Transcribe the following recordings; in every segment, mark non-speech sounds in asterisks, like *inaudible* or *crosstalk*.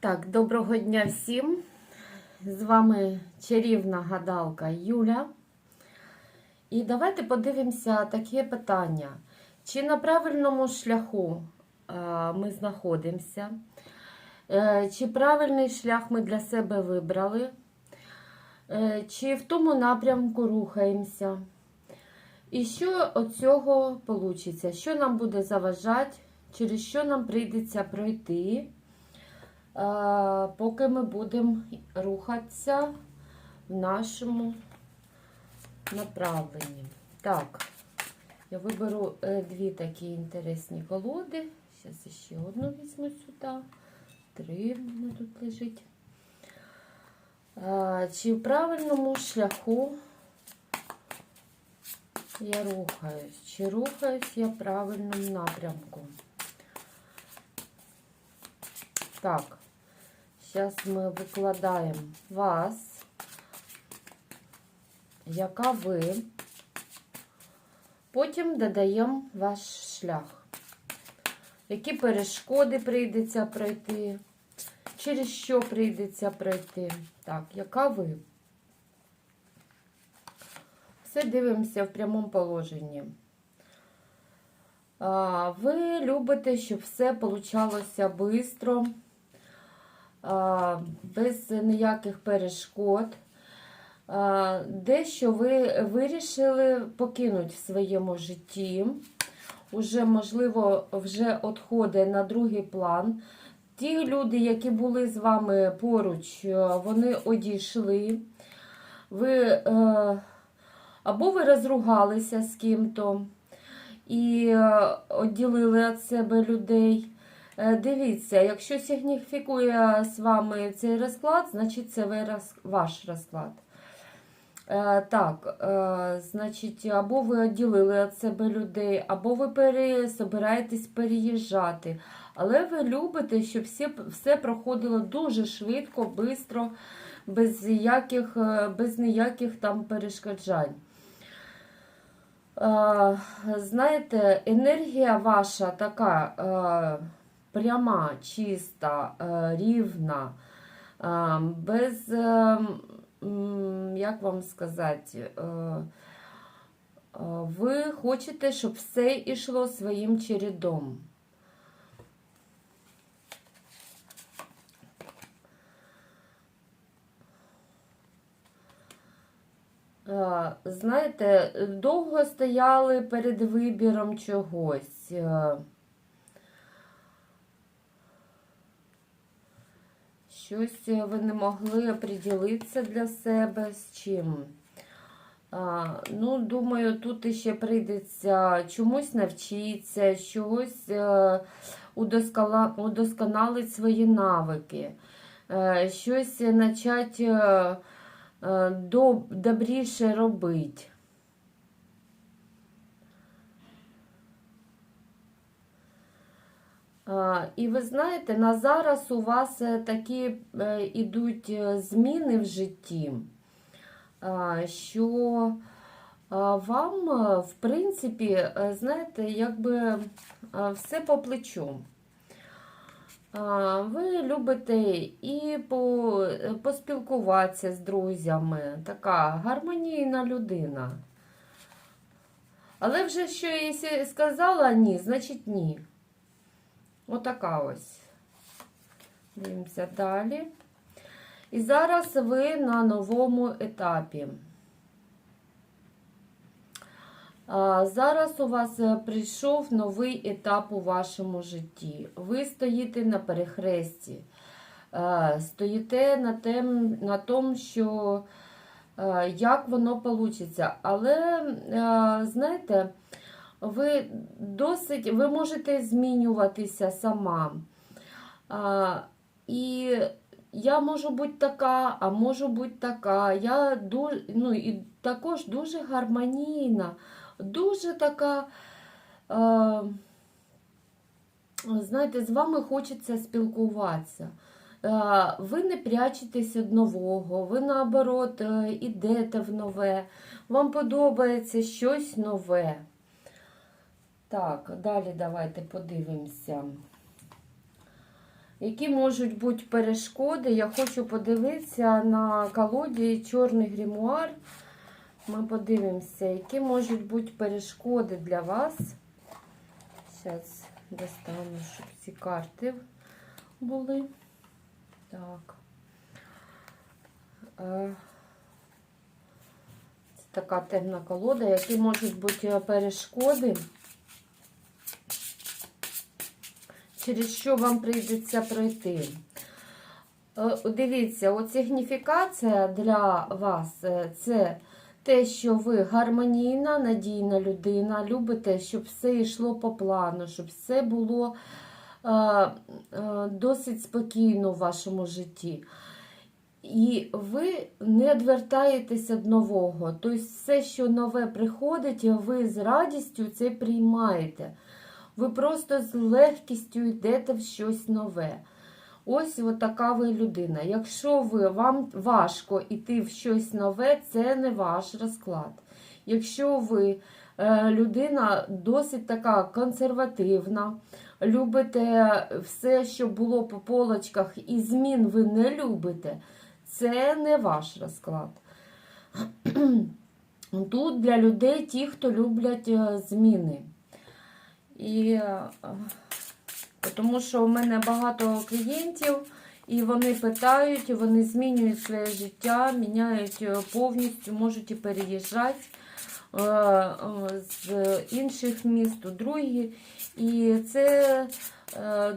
Так, доброго дня всім. З вами чарівна гадалка Юля. І давайте подивимося таке питання. Чи на правильному шляху е, ми знаходимося? Е, Чи правильний шлях ми для себе вибрали? Е, Чи в тому напрямку рухаємося? І що від цього вийде? Що нам буде заважати, через що нам прийдеться пройти? Е, поки ми будемо рухатися в нашому направленні. Так, я виберу е, дві такі інтересні колоди. Зараз ще одну візьму сюди. Три в мене тут лежить. Е, Чи в правильному шляху я рухаюсь? Чи рухаюсь я в правильному напрямку? Так, зараз ми викладаємо вас, яка ви. Потім додаємо ваш шлях. Які перешкоди прийдеться пройти, через що прийдеться пройти. Так, яка ви? Все дивимося в прямому положенні. Ви любите, щоб все получалося швидко, без ніяких перешкод. Дещо ви вирішили покинути в своєму житті. Уже, можливо, вже відходить на другий план. Ті люди, які були з вами поруч, вони одійшли. Ви е, або ви розругалися з ким-то і відділили від себе людей. Е, Дивіться, якщо сигніфікує з вами цей розклад, значить це ваш розклад. Е, Так, е, значить, або ви відділили від себе людей, або ви пере, собираєтесь переїжджати. Але ви любите, щоб всі, все проходило дуже швидко, швидко, без без ніяких там перешкоджань. Знаєте, енергія ваша така пряма, чиста, е, рівна, е, без, е, як вам сказати, ви хочете, щоб все йшло своїм чередом. Знаєте, довго стояли перед вибіром чогось. Щось ви не могли оприділитися для себе з чим. А, ну, думаю, тут іще прийдеться чомусь навчитися, чогось е, удоскала, удосконалити свої навики, е, щось почати е, е, доб, добріше робити. І ви знаєте, на зараз у вас е, такі е, ідуть е, зміни в житті, що вам, е, в принципі, е, знаєте, якби е, все по плечу. Ви любите і по, е, поспілкуватися з друзями, така гармонійна людина. Але вже що якщо сказала ні, значить ні. Отака ось. Дивимося далі. І зараз ви на новому етапі. Зараз у вас прийшов новий етап у вашому житті. Ви стоїте на перехресті, стоїте на, тем, на тому, що як воно вийде. Але, знаєте, ви досить, ви можете змінюватися сама. А, і я можу бути така, а можу бути така. Я дуже, ну, і також дуже гармонійна, дуже така. Е, знаєте, з вами хочеться спілкуватися. Е, Ви не прячетесь від нового, ви наоборот е, ідете в нове, вам подобається щось нове. Так, далі давайте подивимося. Які можуть бути перешкоди? Я хочу подивитися на колоді Чорний грімуар. Ми подивимося, які можуть бути перешкоди для вас. Зараз достану, щоб ці карти були. Так. Е, Це така темна колода, які можуть бути перешкоди, через що вам прийдеться пройти. Е, Дивіться, от сигніфікація для вас е, це те, що ви гармонійна, надійна людина, любите, щоб все йшло по плану, щоб все було е, досить спокійно в вашому житті. І ви не відвертаєтесь від нового. Тобто все, що нове приходить, ви з радістю це приймаєте. Ви просто з легкістю йдете в щось нове. Ось така ви людина. Якщо ви, вам важко йти в щось нове, це не ваш розклад. Якщо ви е, людина досить така консервативна, любите все, що було по полочках, і змін ви не любите, це не ваш розклад. Тут для людей ті, хто люблять е, зміни. І е, тому що у мене багато клієнтів, і вони питають, і вони змінюють своє життя, міняють е, повністю, можуть і переїжджати е, з інших міст у другі. І це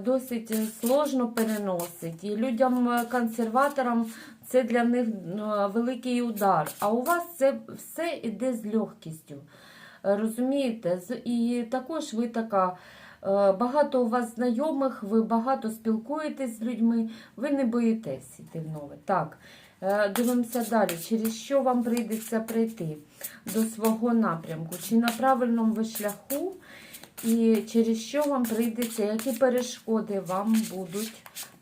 досить сложно переносить. І людям-консерваторам це для них великий удар. А у вас це все йде з легкістю. Розумієте? І також ви така. е, Багато у вас знайомих, ви багато спілкуєтесь з людьми, ви не боїтесь йти в нове. Так, е, дивимося далі. Через що вам прийдеться прийти до свого напрямку? Чи на правильному ви шляху? І через що вам прийдеться, які перешкоди вам будуть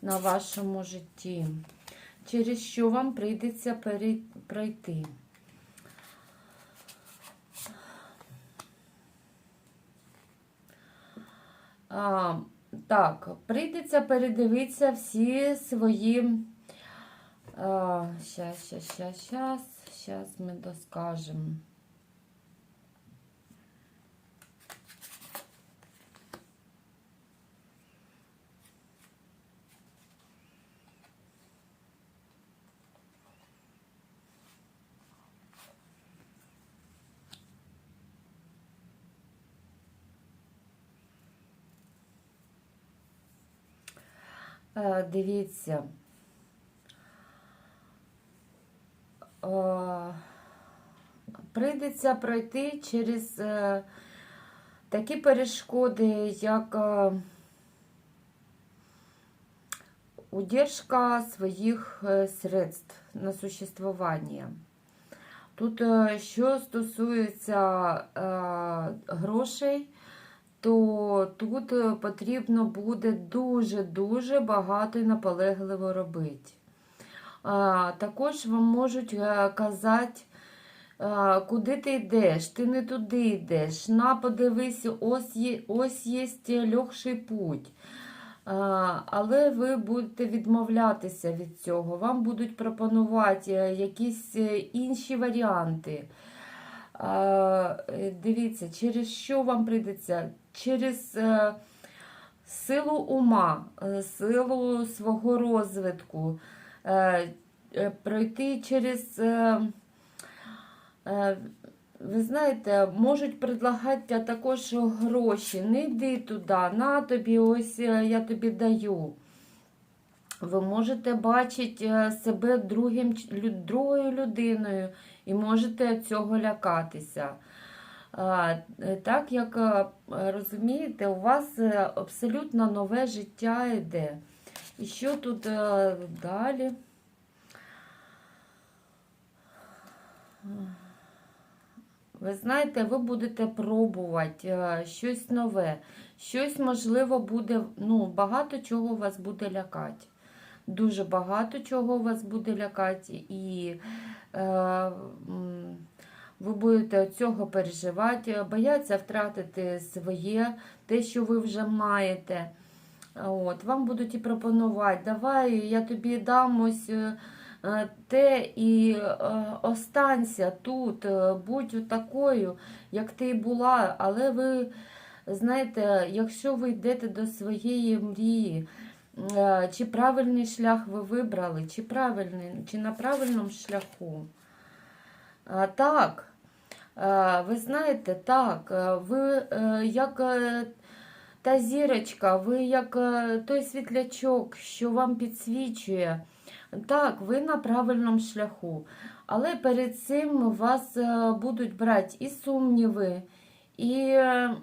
на вашому житті? Через що вам прийдеться перей- А, так, прийдеться передивитися всі свої. А, щас, щас, щас, щас, щас ми доскажемо. Дивіться. Е, Прийдеться пройти через е, такі перешкоди, як е, удержка своїх е, средств на существування. Тут, е, що стосується е, грошей, то тут е, потрібно буде дуже-дуже багато і наполегливо робити. Також вам можуть е, казати, е, куди ти йдеш, ти не туди йдеш, на подивись, ось є, ось є легший путь. Але ви будете відмовлятися від цього, вам будуть пропонувати якісь інші варіанти. Е, Дивіться, через що вам прийдеться? Через е, силу ума, е, силу свого розвитку, пройти через. Ви знаєте, можуть предлагати також гроші. Не йди туди, на тобі, ось я тобі даю. Ви можете бачити себе другим, другою людиною і можете цього лякатися. Е, Так як е, розумієте, у вас е, абсолютно нове життя йде. І що тут далі? Ви знаєте, ви будете пробувати щось нове, щось можливо буде, ну, багато чого вас буде лякати. Дуже багато чого вас буде лякати, і ви будете цього переживати, бояться втратити своє, те, що ви вже маєте. От, вам будуть і пропонувати, давай я тобі дам ось е, е, те і е, останься тут, е, будь такою, як ти була. Але ви знаєте, якщо ви йдете до своєї мрії, е, чи правильний шлях ви вибрали, чи чи на правильному шляху. Так, е, ви знаєте, так, е, ви е, як е, та зірочка, ви як е, той світлячок, що вам підсвічує. Так, ви на правильному шляху. Але перед цим вас е, будуть брати і сумніви, і е,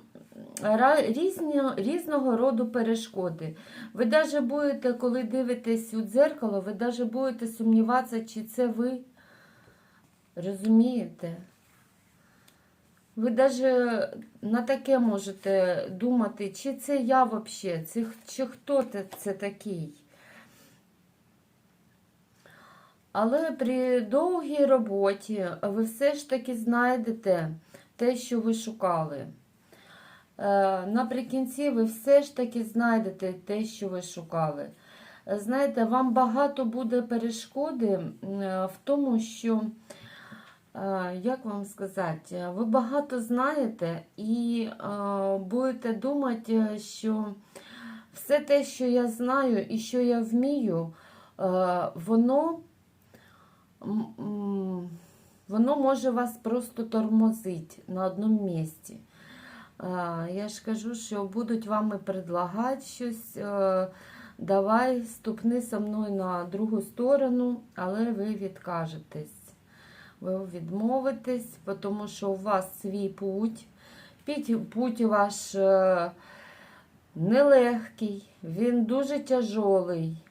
різні, різного роду перешкоди. Ви навіть будете, коли дивитесь у дзеркало, ви навіть будете сумніватися, чи це ви. Розумієте? Ви навіть на таке можете думати, чи це я взагалі, чи, чи хто це, такий. Але при довгій роботі ви все ж таки знайдете те, що ви шукали. Е, Наприкінці ви все ж таки знайдете те, що ви шукали. Знаєте, вам багато буде перешкоди е, в тому, що, е, як вам сказати, ви багато знаєте і будете думати, що все те, що я знаю і що я вмію, воно, воно може вас просто тормозити на одному місці. Я ж кажу, що будуть вам предлагати щось. е, Давай ступни со мною на другу сторону, але ви відкажетесь. Ви відмовитесь, тому що у вас свій путь. Путь ваш е, нелегкий, він дуже тяжолий.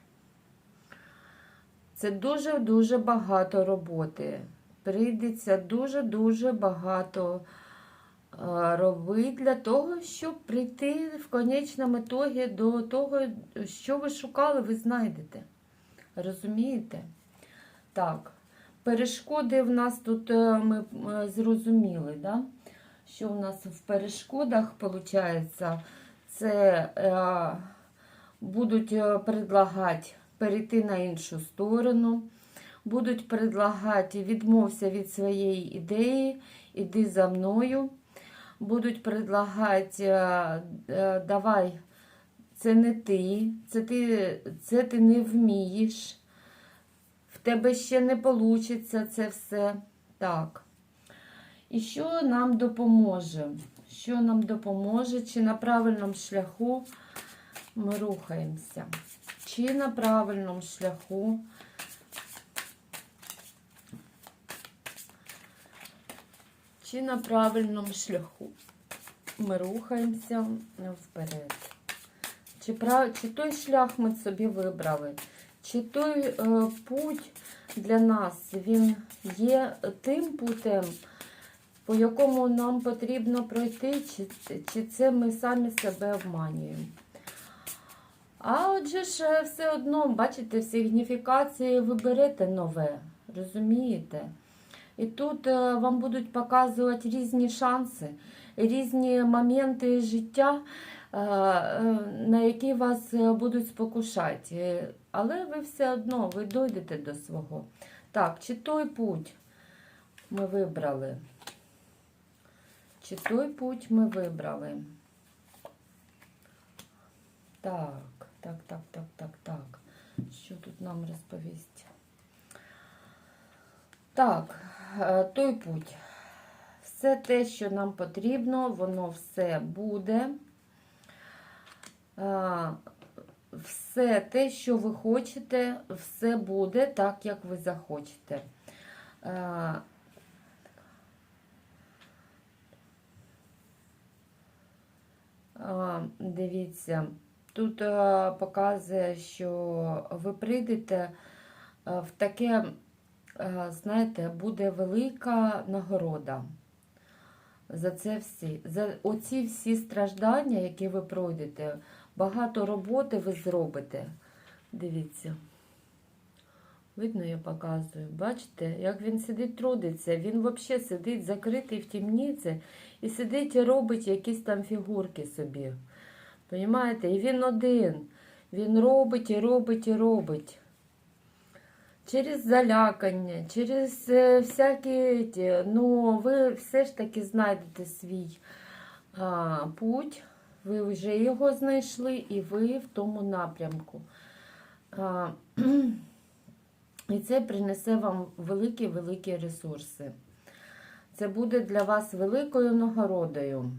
Це дуже-дуже багато роботи. Прийдеться дуже-дуже багато робити для того, щоб прийти в конечному ітогі до того, що ви шукали, ви знайдете. Розумієте? Так, перешкоди в нас тут е, ми е, зрозуміли, да? що у нас в перешкодах виходить, це е, будуть е, предлагати перейти на іншу сторону, будуть предлагати відмовся від своєї ідеї, іди за мною. Будуть предлагати, е, е, давай, це не ти, це ти, це ти не вмієш, в тебе ще не вийде це все. Так. І що нам допоможе? Що нам допоможе? Чи на правильному шляху ми рухаємося? Чи на правильному шляху? Чи на правильному шляху ми рухаємося вперед? Чи, прав... чи той шлях ми собі вибрали? Чи той е, путь для нас він є тим путем, по якому нам потрібно пройти, чи, чи це ми самі себе обманюємо? А отже ж, е, все одно, бачите, в сигніфікації ви берете нове, розумієте? І тут е, вам будуть показувати різні шанси, різні моменти життя, е, е, на які вас будуть спокушати. Але ви все одно ви дойдете до свого. Так, чи той путь ми вибрали? Чи той путь ми вибрали? Так, так, так, так, так, так. Що тут нам розповість? Так, той путь. Все те, що нам потрібно, воно все буде. Е, Все те, що ви хочете, все буде так, як ви захочете. Е, е, Дивіться, тут е, показує, що ви прийдете е, в таке е, знаєте, буде велика нагорода за це всі. За оці всі страждання, які ви пройдете, багато роботи ви зробите. Дивіться. Видно, я показую. Бачите, як він сидить, трудиться. Він взагалі сидить закритий в темниці і сидить і робить якісь там фігурки собі. Понімаєте? І він один. Він робить і робить і робить. Через залякання, через е, всякі, ну, ви все ж таки знайдете свій а, путь, ви вже його знайшли, і ви в тому напрямку. А, *clears throat* і це принесе вам великі-великі ресурси. Це буде для вас великою нагородою.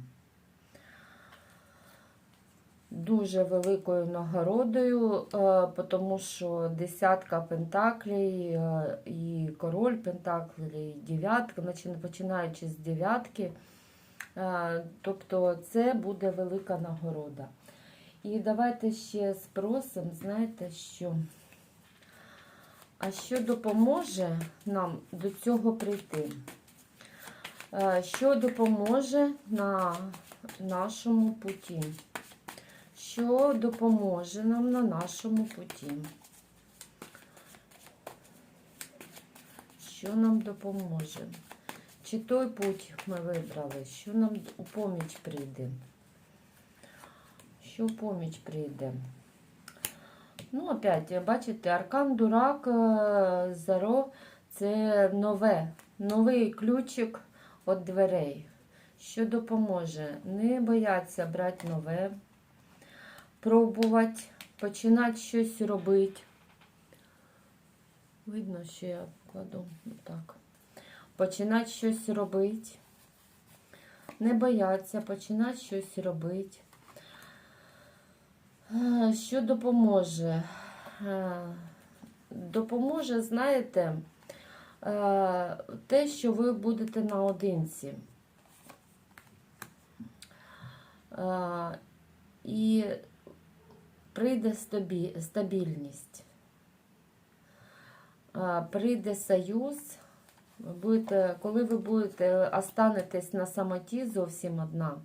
Дуже великою нагородою, е, тому що десятка пентаклей е, і король пентаклей, і дев'ятка, починаючи з дев'ятки. Е, Тобто це буде велика нагорода. І давайте ще спросимо, знаєте, що. А що допоможе нам до цього прийти? Що допоможе на нашому путі? Що допоможе нам на нашому путі? Що нам допоможе? Чи той путь ми вибрали? Що нам у поміч прийде? Що поміч прийде? Ну, опять, бачите, аркан дурак, е, заро це нове, новий ключик від дверей. Що допоможе? Не бояться брати нове, пробувати, починати щось робити. Видно, що я кладу так. Починати щось робити. Не бояться, починати щось робити. Е, Що допоможе? Е, Допоможе, знаєте, е, те, що ви будете наодинці. І прийде стабільність. Прийде союз. Будете, коли ви будете останетесь на самоті зовсім одна,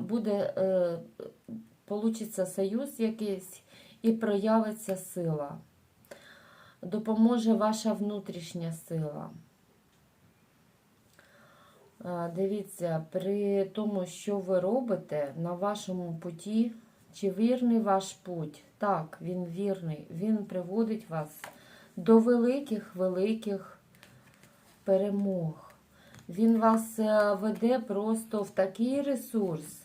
буде е, получиться союз якийсь і проявиться сила. Допоможе ваша внутрішня сила. Дивіться, при тому, що ви робите на вашому путі, чи вірний ваш путь? Так, він вірний. Він приводить вас до великих-великих перемог. Він вас е, веде просто в такий ресурс,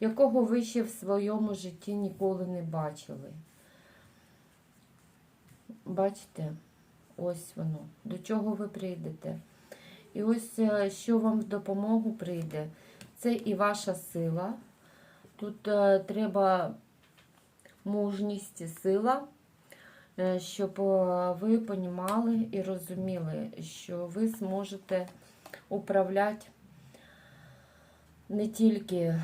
якого ви ще в своєму житті ніколи не бачили. Бачите, ось воно, до чого ви прийдете. І ось е, що вам в допомогу прийде, це і ваша сила. Тут е, треба мужність і сила, е, щоб е, ви понімали і розуміли, що ви зможете управляти не тільки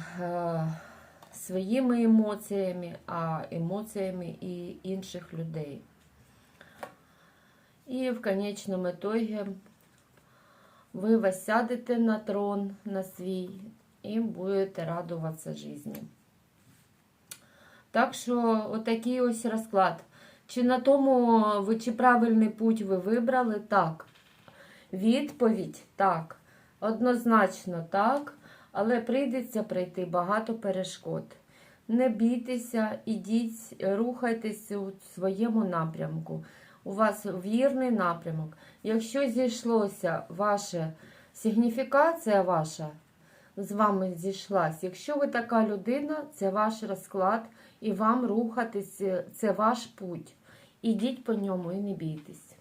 своїми емоціями, а емоціями і інших людей. І в конечному итоге ви восядете на трон на свій і будете радуватися житті. Так що, отакий ось розклад. Чи на тому ви чи правильний путь ви вибрали? Так. Відповідь так. Однозначно так. Але прийдеться пройти багато перешкод. Не бійтеся, ідіть, рухайтеся у своєму напрямку. У вас вірний напрямок. Якщо зійшлося ваша сигніфікація ваша з вами зійшлась, якщо ви така людина, це ваш розклад, і вам рухатись, це ваш путь. Ідіть по ньому і не бійтесь.